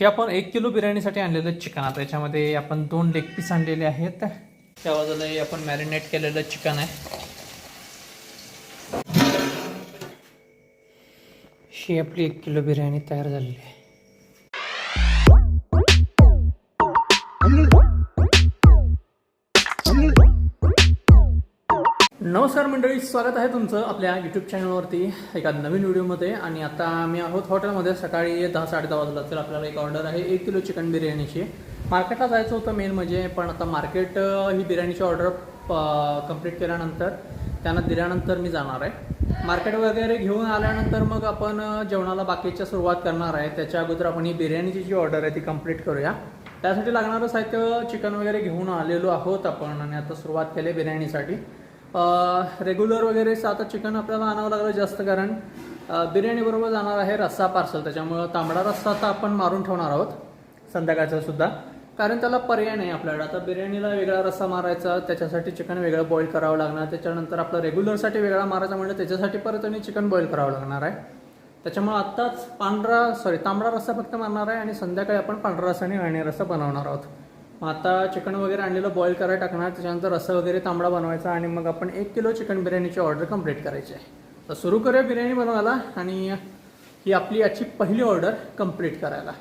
हे आपण एक किलो बिर्याणीसाठी आणलेलं चिकन. आता याच्यामध्ये आपण दोन लेग पीस आणलेले आहेत. त्या बाजूला हे आपण मॅरिनेट केलेलं चिकन आहे. ही आपली एक किलो बिर्याणी तयार झालेली आहे. नमस्कार मंडळी स्वागत आहे तुमचं आपल्या यूट्यूब चॅनलवरती एका नवीन व्हिडिओमध्ये आणि आता आम्ही आहोत हॉटेलमध्ये सकाळी दहा साडे दहा वाजला तर आपल्याला एक ऑर्डर आहे एक किलो चिकन बिर्याणीची. मार्केटला जायचं होतं मेन म्हणजे पण आता मार्केट ही बिर्याणीची ऑर्डर कंप्लीट केल्यानंतर त्यांना दिल्यानंतर मी जाणार आहे. मार्केट वगैरे घेऊन आल्यानंतर मग आपण जेवणाला बाकीच्या सुरुवात करणार आहे. त्याच्या अगोदर आपण ही बिर्याणीची जी ऑर्डर आहे ती कंप्लीट करूया. त्यासाठी लागणारं साहित्य चिकन वगैरे घेऊन आलेलो आहोत आपण. आणि आता सुरुवात केली बिर्याणीसाठी. रेग्युलर वगैरे आता चिकन आपल्याला आणावं लागलं जास्त कारण बिर्याणीबरोबर जाणार आहे रस्सा पार्सल त्याच्यामुळं तांबडा रस्सा आता आपण मारून ठेवणार आहोत. संध्याकाळचा सुद्धा. कारण त्याला पर्याय नाही आपल्याकडे. आता बिर्याणीला वेगळा रस्सा मारायचा त्याच्यासाठी चिकन वेगळं बॉईल करावं लागणार. त्याच्यानंतर आपलं रेग्युलरसाठी वेगळा मारायचा म्हणजे त्याच्यासाठी परत आणि चिकन बॉईल करावं लागणार आहे. त्याच्यामुळे आत्ताच पांढरा सॉरी तांबडा रस्सा फक्त मारणार आहे आणि संध्याकाळी आपण पांढरा रस्सा आणि अळणी रस्सा बनवणार आहोत. मग आता चिकन वगैरे आणलेलं बॉईल करायला टाकणार त्याच्यानंतर रस्सा वगैरे तांबडा बनवायचा आणि मग आपण एक किलो चिकन बिर्याणीची ऑर्डर कंप्लीट करायची आहे. तर सुरू करूया बिर्याणी बनवायला आणि ही आपली आजची पहिली ऑर्डर कंप्लीट करायला.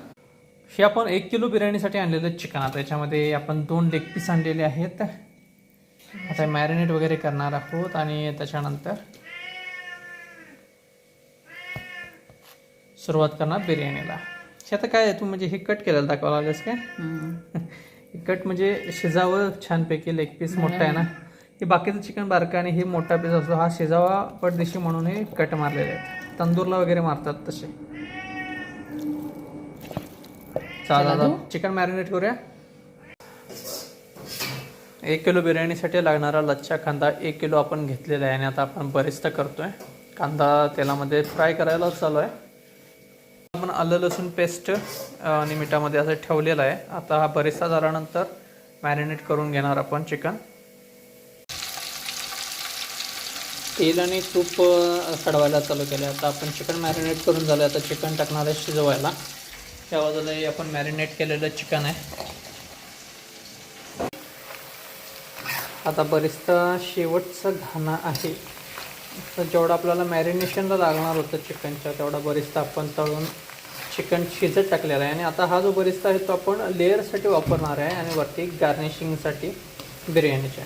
हे आपण एक किलो बिर्याणीसाठी आणलेलं चिकन आता याच्यामध्ये आपण दोन लेग पीस आणलेले आहेत. आता मॅरिनेट वगैरे करणार आहोत आणि त्याच्यानंतर सुरुवात करणार बिर्याणीला. हे आता काय आहे? तू म्हणजे हे कट केलेलं दाखवावं लागेल काय? कट म्हणजे शिजावं छानपैकी लेग पीस मोठा आहे ना. हे बाकीचं चिकन बारकं आणि हे मोठा पीस असतो. हा शिजावा पडदेशी म्हणून हे कट मारलेले आहेत. तंदूरला वगैरे मारतात तसे. चालेल चिकन मॅरिनेट करूया. एक किलो बिर्याणीसाठी लागणारा लच्छा कांदा एक किलो आपण घेतलेला आहे आणि आता आपण बरिस्ता करतोय. कांदा तेलामध्ये फ्राय करायला चालू आहे. आलं लसूण पेस्ट आणि मिठामध्ये असं ठेवलेलं आहे. आता हा बरेचसा झाल्यानंतर मॅरिनेट करून घेणार आपण चिकन तेल आणि तूप सडवायला चालू केलं आता आपण चिकन मॅरिनेट करून झालं आता चिकन टाकणार आहे शिजवायला. त्या बाजूला हे आपण मॅरिनेट केलेलं चिकन आहे. आता बरेचसा शेवटचा घाणा आहे. तर जेवढं आपल्याला मॅरिनेशनला लागणार होतं चिकनच्या तेवढा बरेचसा आपण तळून चिकन शिजत टाकलेला आहे. आणि आता हा जो बरिस्ता आहे तो आपण लेअरसाठी वापरणार आहे आणि वरती गार्निशिंगसाठी बिर्याणीच्या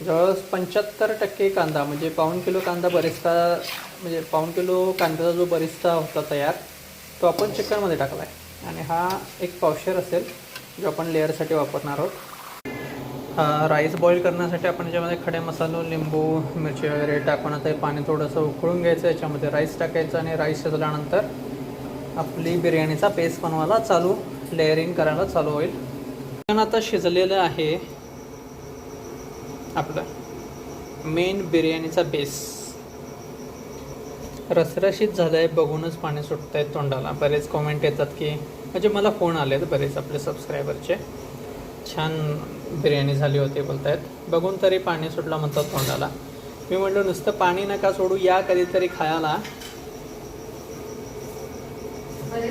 जवळपास पंच्याहत्तर टक्के कांदा म्हणजे पाऊण किलो कांदा बरिस्ता म्हणजे पाऊण किलो कांद्याचा जो बरिस्ता होता तयार तो आपण चिकनमध्ये टाकला आहे आणि हा एक पावशेर असेल जो आपण लेअरसाठी वापरणार आहोत. राईस बॉईल करण्यासाठी आपण याच्यामध्ये खडे मसालो लिंबू मिरची वगैरे टाकून आता हे पाणी थोडंसं उकळून घ्यायचं याच्यामध्ये राईस टाकायचं आणि राईस शिजल्यानंतर आपली बिर्याणीचा पेस्ट बनवायला चालू लेअरिंग करायला चालू होईल. चिकन आता शिजलेलं आहे आपलं मेन बिर्याणीचा बेस रसरशीत झालं आहे बघूनच पाणी सुटत आहेत तोंडाला. बरेच कॉमेंट येतात की म्हणजे मला फोन आले आहेत बरेच आपले सबस्क्रायबरचे छान बिर्याणी झाली होती बोलतायत. बघून तरी पाणी सुटलं म्हणतात तोंडाला. मी म्हणलो नुसतं पाणी नका सोडू या कधीतरी खायला.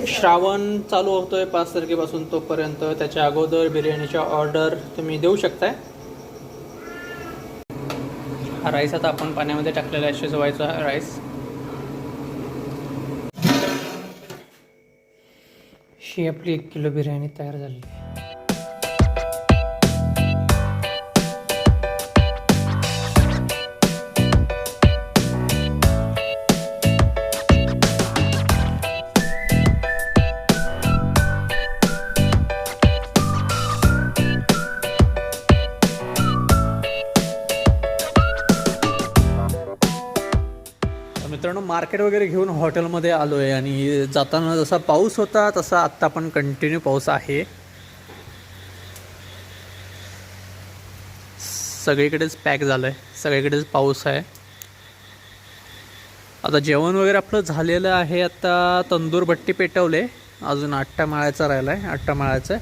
श्रावण चालू होतोय पाच तारखेपासून तोपर्यंत. त्याच्या अगोदर बिर्याणीच्या ऑर्डर तुम्ही देऊ शकताय. हा राईस आता आपण पाण्यामध्ये टाकलेला आहे शिजवायचा राईस. ही आपली एक किलो बिर्याणी तयार झाली. मित्रांनो मार्केट वगैरे घेऊन हॉटेलमध्ये आलो आहे आणि जाताना जसा पाऊस होता तसा आत्ता पण कंटिन्यू पाऊस आहे. सगळीकडेच पॅक झालं आहे सगळीकडेच पाऊस आहे. आता जेवण वगैरे आपलं झालेलं आहे आता तंदूर भट्टी पेटवले. अजून आट्टा माळ्याचा राहिला आहे आट्टा माळ्याचा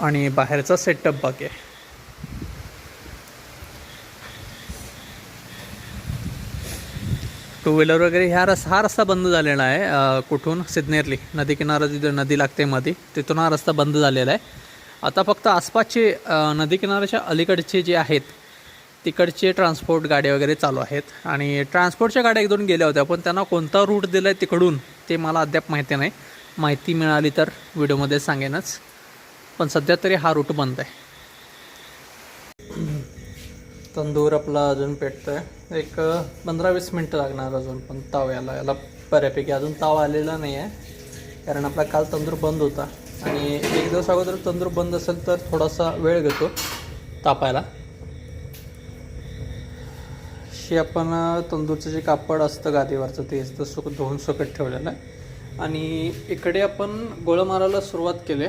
आणि बाहेरचा सेटअप बाकी आहे. टू व्हीलर वगैरे ह्या रस हा रस्ता बंद झालेला आहे कुठून? सिद्नेरली नदी किनारा जिथं नदी लागते मध्ये तिथून हा रस्ता बंद झालेला आहे. आता फक्त आसपासचे नदी किनाऱ्याच्या अलीकडचे जे आहेत तिकडचे ट्रान्सपोर्ट गाड्या वगैरे चालू आहेत. आणि ट्रान्सपोर्टच्या गाड्या एक दोन गेल्या होत्या पण त्यांना कोणता रूट दिला आहे तिकडून ते मला अद्याप माहिती नाही. माहिती मिळाली तर व्हिडिओमध्ये सांगेनच. पण सध्या तरी हा रूट बंद आहे. तंदूर आपला अजून पेटतोय. एक पंधरा वीस मिनटं लागणार अजून पण ताव याला याला बऱ्यापैकी अजून ताव आलेला नाही आहे कारण आपला काल तंदूर बंद होता. आणि एक दिवस अगोदर तंदूर बंद असेल तर थोडासा वेळ घेतो तापायला. शी आपण तंदूरचं जे कापड असतं गादीवरचं तेच तर सुक धुवून सुकत ठेवलेलं आहे. आणि इकडे आपण गोळं मारायला सुरुवात केली.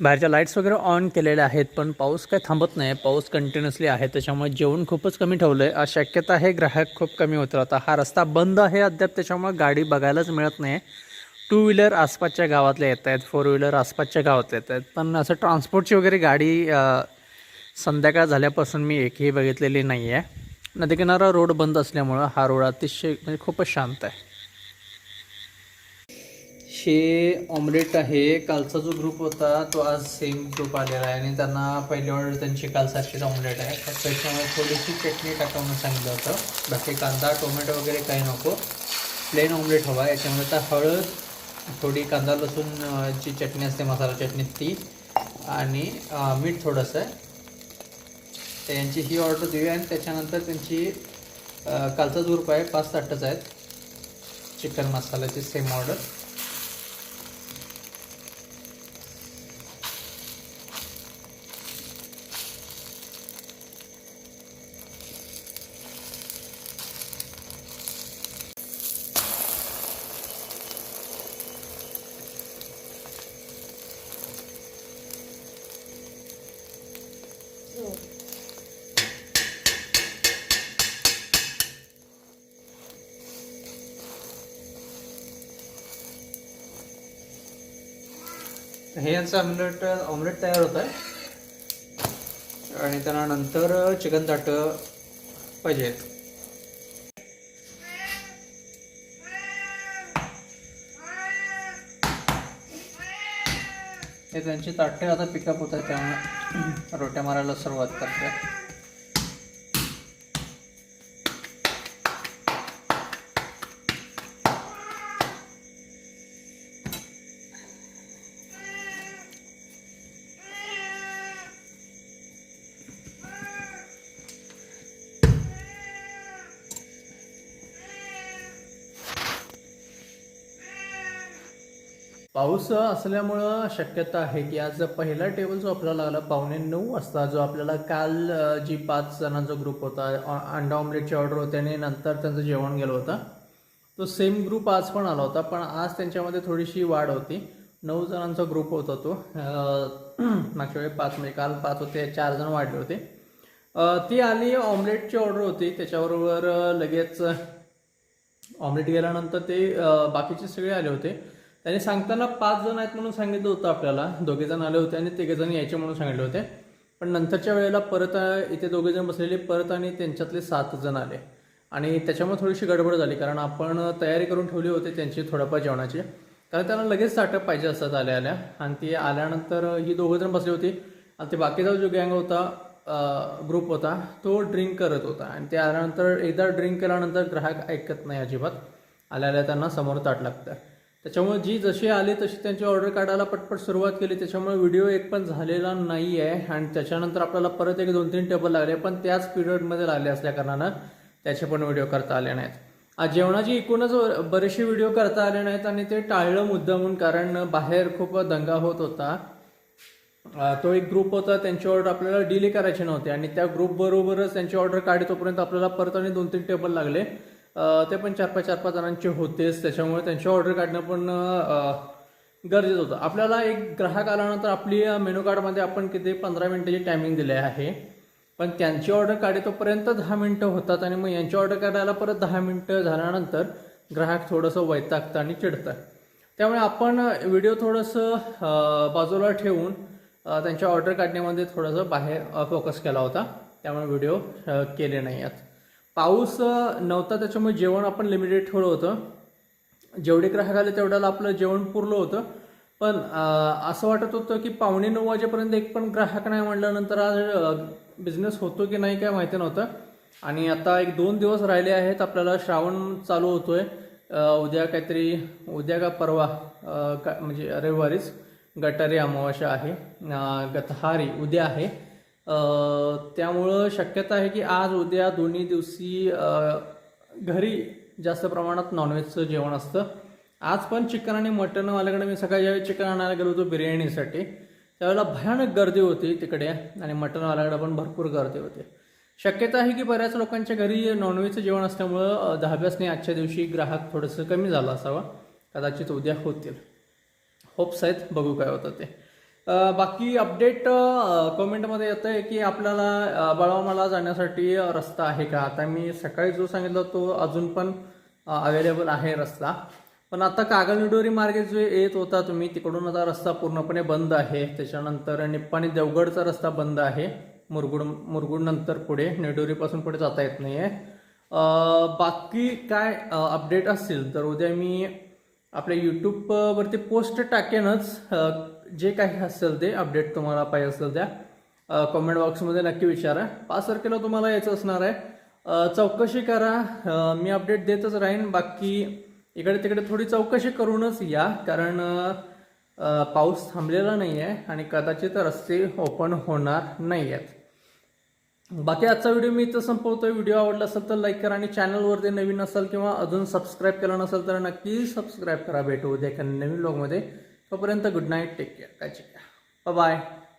बाहेरच्या लाईट्स वगैरे ऑन केलेल्या आहेत पण पाऊस काय थांबत नाही. पाऊस कंटिन्युअसली आहे त्याच्यामुळे जेवण खूपच कमी ठेवलं आहे शक्यता आहे ग्राहक खूप कमी होत आता हा रस्ता बंद आहे अद्याप त्याच्यामुळे गाडी बघायलाच मिळत नाही. टू व्हीलर आसपासच्या गावातल्या येत आहेत फोर व्हीलर आसपासच्या गावातल्या येत आहेत. पण असं ट्रान्सपोर्टची वगैरे गाडी संध्याकाळ झाल्यापासून मी एकही बघितलेली नाही आहे नदीकिनारा रोड बंद असल्यामुळं हा रोड अतिशय म्हणजे खूपच शांत आहे. हे ऑमलेट आहे. कालचा जो ग्रुप होता तो आज सेम ग्रुप आलेला आहे. आणि त्यांना पहिली ऑर्डर त्यांची कालसारखीच ऑमलेट आहे. फक्त त्याच्यामुळे थोडीशी चटणी टाकवणं सांगितलं होतं. बाकी कांदा टोमॅटो वगैरे काही नको. प्लेन ऑमलेट हवा. याच्यामुळे तर हळद थोडी कांदा लसूण ची चटणी असते मसाला चटणी ती. आणि मीठ थोडंसं. आहे तर यांची ही ऑर्डर देऊया आणि त्याच्यानंतर त्यांची कालचाच ग्रुप आहे पाच ताटच आहेत. चिकन मसाल्याची सेम ऑर्डर हे यांचं ऑमलेट ऑमलेट तयार होत. आहे आणि त्यांना नंतर चिकन ताटं पाहिजेत हे त्यांची ताटे आता पिकअप होत आहे त्यामुळे रोट्या मारायला सुरुवात करते. पाऊस असल्यामुळं शक्यता आहे की आज पहिला टेबल जो आपल्याला लागला पावणे नऊ वाजता जो आपल्याला काल जी पाच जणांचा ग्रुप होता अंडा ऑमलेटची ऑर्डर होती आणि नंतर त्यांचं जेवण गेलं होतं तो सेम ग्रुप आज पण आला होता पण आज त्यांच्यामध्ये थोडीशी वाढ होती. नऊ जणांचा ग्रुप होता तो. मागच्या वेळी पाच म्हणजे काल पाच होते चार जण वाढले होते. ती आली ऑमलेटची ऑर्डर होती. त्याच्याबरोबर लगेच ऑमलेट गेल्यानंतर ते बाकीचे सगळे आले होते. त्यांनी सांगताना पाच जण आहेत म्हणून सांगितलं होतं आपल्याला. दोघे जण आले होते आणि तिघे जण यायचे म्हणून सांगितले होते. पण नंतरच्या वेळेला परत इथे दोघे जण बसलेले परत आणि त्यांच्यातले सात जण आले. आणि त्याच्यामुळे थोडीशी गडबड झाली कारण आपण तयारी करून ठेवली होती त्यांची थोडंफार जेवणाची. कारण त्यांना लगेच ताटप पाहिजे असतात आल्या आल्या आणि ती आल्यानंतर ही दोघं जण बसली होती. आणि ते बाकीचा जो गँग होता ग्रुप होता तो ड्रिंक करत होता. आणि ते आल्यानंतर एकदा ड्रिंक केल्यानंतर ग्राहक ऐकत नाही अजिबात. आल्या आल्या त्यांना समोर ताट लागतं. त्याच्यामुळे जी जशी आली तशी त्यांची ऑर्डर काढायला पटपट सुरुवात केली. त्याच्यामुळे व्हिडिओ एक पण झालेला नाही आहे आणि त्याच्यानंतर आपल्याला परत एक दोन तीन टेबल लागले. पण त्याच पिरियडमध्ये लागले असल्याकारणानं त्याचे पण व्हिडिओ करता आले नाहीत. आज जेवणाची एकूणच बरेचसे व्हिडिओ करता आले नाहीत आणि ते टाळलं मुद्दामून कारण बाहेर खूप दंगा होत होता. तो एक ग्रुप होता. त्यांची ऑर्डर आपल्याला डिले करायची नव्हती. आणि त्या ग्रुप बरोबरच त्यांची ऑर्डर काढी तोपर्यंत आपल्याला परत आणि दोन तीन टेबल लागले. ते पण चार पाच चार पाच जणांचे होतेच त्याच्यामुळे त्यांची ऑर्डर काढणं पण गरजेचं होतं. आपल्याला एक ग्राहक आल्यानंतर आपली मेनू कार्डमध्ये आपण किती पंधरा मिनटाची टायमिंग दिली आहे. पण त्यांची ऑर्डर काढेतोपर्यंत दहा मिनटं होतात आणि मग यांची ऑर्डर काढायला परत दहा मिनटं झाल्यानंतर ग्राहक थोडंसं वैतागतं आणि चिडतं त्यामुळे आपण व्हिडिओ थोडंसं बाजूला ठेवून त्यांच्या ऑर्डर काढण्यामध्ये थोडंसं बाहेर फोकस केला होता. त्यामुळे व्हिडिओ केले नाही आहेत. पाऊस नव्हता त्याच्यामुळे जेवण आपण लिमिटेड ठेवलं होतं. जेवढे ग्राहक आले तेवढ्याला आपलं जेवण पुरलं होतं. पण असं वाटत होतं की पावणे नऊ वाजेपर्यंत एक पण ग्राहक नाही म्हटल्यानंतर आज बिझनेस होतो की नाही काय माहिती नव्हतं. आणि आता एक दोन दिवस राहिले आहेत आपल्याला श्रावण चालू होतोय. उद्या काहीतरी उद्या का परवा का म्हणजे रविवारीच गटारी अमावास्या आहे. गतहारी उद्या आहे. त्यामुळं शक्यता आहे की आज उद्या दोन्ही दिवशी घरी जास्त प्रमाणात नॉनव्हेजचं जेवण असतं. आज पण चिकन आणि मटनवाल्याकडे मी सकाळी ज्यावेळी चिकन आणायला गेलो होतो बिर्याणीसाठी त्यावेळेला भयानक गर्दी होती तिकडे आणि मटनवाल्याकडे पण भरपूर गर्दी होती. शक्यता आहे की बऱ्याच लोकांच्या घरी नॉनव्हेजचं जेवण असल्यामुळं अ, दहाव्यासने आजच्या दिवशी ग्राहक थोडंसं कमी झालं असावं. कदाचित उद्या होतील. होप्स आहेत बघू काय होतं ते. बाकी अपडेट कमेंटमध्ये येतं आहे की आपल्याला बळावमाला जाण्यासाठी रस्ता आहे का? आता मी सकाळी जो सांगितला तो अजून पण अवेलेबल आहे रस्ता. पण आता कागलनिडोरी मार्गे जो येत होता तुम्ही तिकडून आता रस्ता पूर्णपणे बंद आहे. त्याच्यानंतर निप्पाणी देवगडचा रस्ता बंद आहे. मुरगुड मुरगुडनंतर पुढे निडोरीपासून पुढे जाता येत नाही आहे बाकी काय अपडेट असतील तर उद्या मी आपल्या यूट्यूबवरती पोस्ट टाकेनच. जे काही असेल ते अपडेट तुम्हाला पाहिजे असेल त्या कॉमेंट बॉक्समध्ये नक्की विचारा. पाच तारखेला तुम्हाला यायचं असणार आहे. चौकशी करा. मी अपडेट देतच राहीन. बाकी इकडे तिकडे थोडी चौकशी करूनच या. कारण पाऊस थांबलेला नाही आहे आणि कदाचित रस्ते ओपन होणार नाही आहेत बाकी आजचा व्हिडिओ मी इथं संपवतोय. व्हिडिओ आवडला असेल तर लाईक करा आणि चॅनलवरती नवीन असेल किंवा अजून सबस्क्राईब केलं नसेल तर नक्की सबस्क्राईब करा. भेटू उद्या एका नवीन ब्लॉगमध्ये तोपर्यंत गुड नाईट टेक केअर काळजी घ्या. बाय